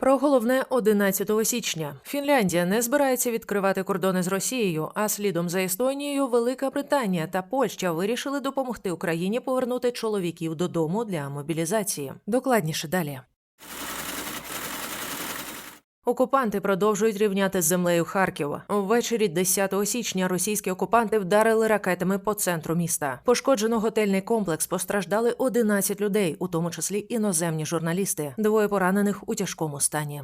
Про головне 11 січня Фінляндія не збирається відкривати кордони з Росією, а слідом за Естонією Велика Британія та Польща вирішили допомогти Україні повернути чоловіків додому для мобілізації. Докладніше далі. Окупанти продовжують рівняти з землею Харків. Ввечері 10 січня російські окупанти вдарили ракетами по центру міста. Пошкоджено готельний комплекс. Постраждали 11 людей, у тому числі іноземні журналісти. Двоє поранених у тяжкому стані.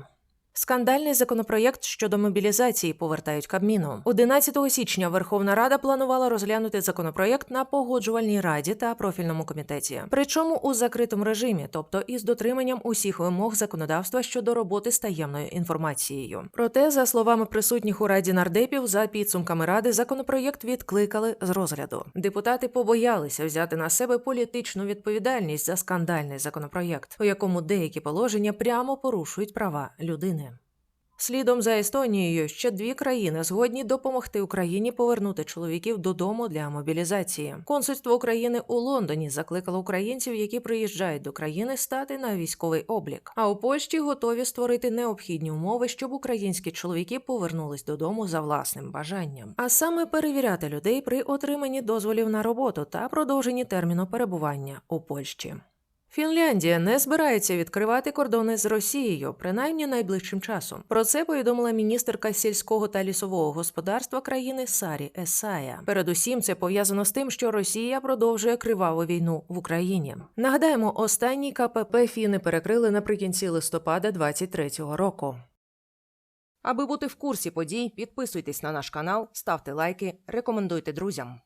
Скандальний законопроєкт щодо мобілізації повертають Кабміну. 11 січня Верховна Рада планувала розглянути законопроєкт на погоджувальній раді та профільному комітеті. Причому у закритому режимі, тобто із дотриманням усіх вимог законодавства щодо роботи з таємною інформацією. Проте, за словами присутніх у раді нардепів, за підсумками ради законопроєкт відкликали з розгляду. Депутати побоялися взяти на себе політичну відповідальність за скандальний законопроєкт, у якому деякі положення прямо порушують права людини. Слідом за Естонією ще дві країни згодні допомогти Україні повернути чоловіків додому для мобілізації. Консульство України у Лондоні закликало українців, які приїжджають до країни, стати на військовий облік. А у Польщі готові створити необхідні умови, щоб українські чоловіки повернулись додому за власним бажанням, а саме перевіряти людей при отриманні дозволів на роботу та продовженні терміну перебування у Польщі. Фінляндія не збирається відкривати кордони з Росією, принаймні найближчим часом. Про це повідомила міністерка сільського та лісового господарства країни Сарі Есая. Передусім, це пов'язано з тим, що Росія продовжує криваву війну в Україні. Нагадаємо, останній КПП Фіни перекрили наприкінці листопада 23-го року. Аби бути в курсі подій, підписуйтесь на наш канал, ставте лайки, рекомендуйте друзям.